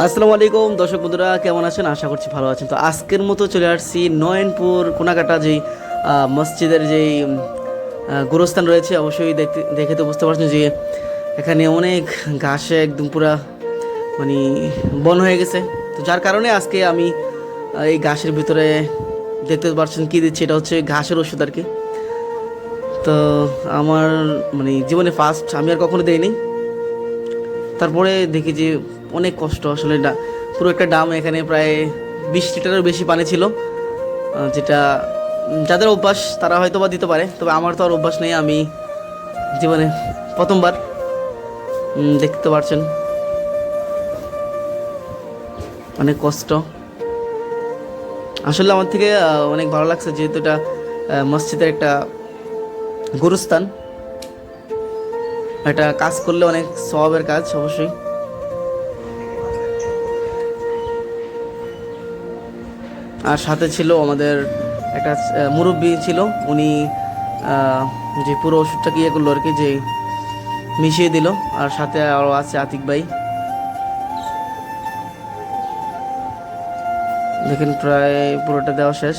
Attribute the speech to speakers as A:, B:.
A: আসসালামু আলাইকুম, দর্শক বন্ধুরা, কেমন আছেন? আশা করছি ভালো আছেন। তো আজকের মতো চলে আসছি নয়নপুর কোনাকাটা যেই মসজিদের যেই গুরুস্থান রয়েছে, অবশ্যই দেখতে, দেখে তো বুঝতে পারছেন যে এখানে অনেক ঘাসে একদম পুরা মানে বন হয়ে গেছে। তো যার কারণে আজকে আমি এই ঘাসের ভিতরে দেখতে পাচ্ছেন কী দিচ্ছি, এটা হচ্ছে ঘাসের ওষুধ আর কি। তো আমার মানে জীবনে ফার্স্ট আমি আর কখনো দেইনি। তারপরে দেখি যে অনেক কষ্ট। আসলে পুরো একটা ডাম এখানে প্রায় বিশ লিটারের বেশি পানি ছিল। যেটা যাদের অভ্যাস তারা হয়তো বা দিতে পারে, তবে আমার তো আর অভ্যাস নেই। আমি জীবনে প্রথমবার দেখতে পারছেন। অনেক কষ্ট। আসলে আমার থেকে অনেক ভালো লাগছে যেহেতু এটা মসজিদের একটা গুরুস্থান। এটা কাজ করলে অনেক স্বভাবের কাজ, অবশ্যই। আর সাথে ছিল আমাদের একটা মুরব্বী ছিল। উনি যে পুরো ওষুধটাকে ইয়ে করল আর কি, যে মিশিয়ে দিল। আর সাথে আরও আছে আতিক ভাই। দেখেন, প্রায় পুরোটা দেওয়া শেষ।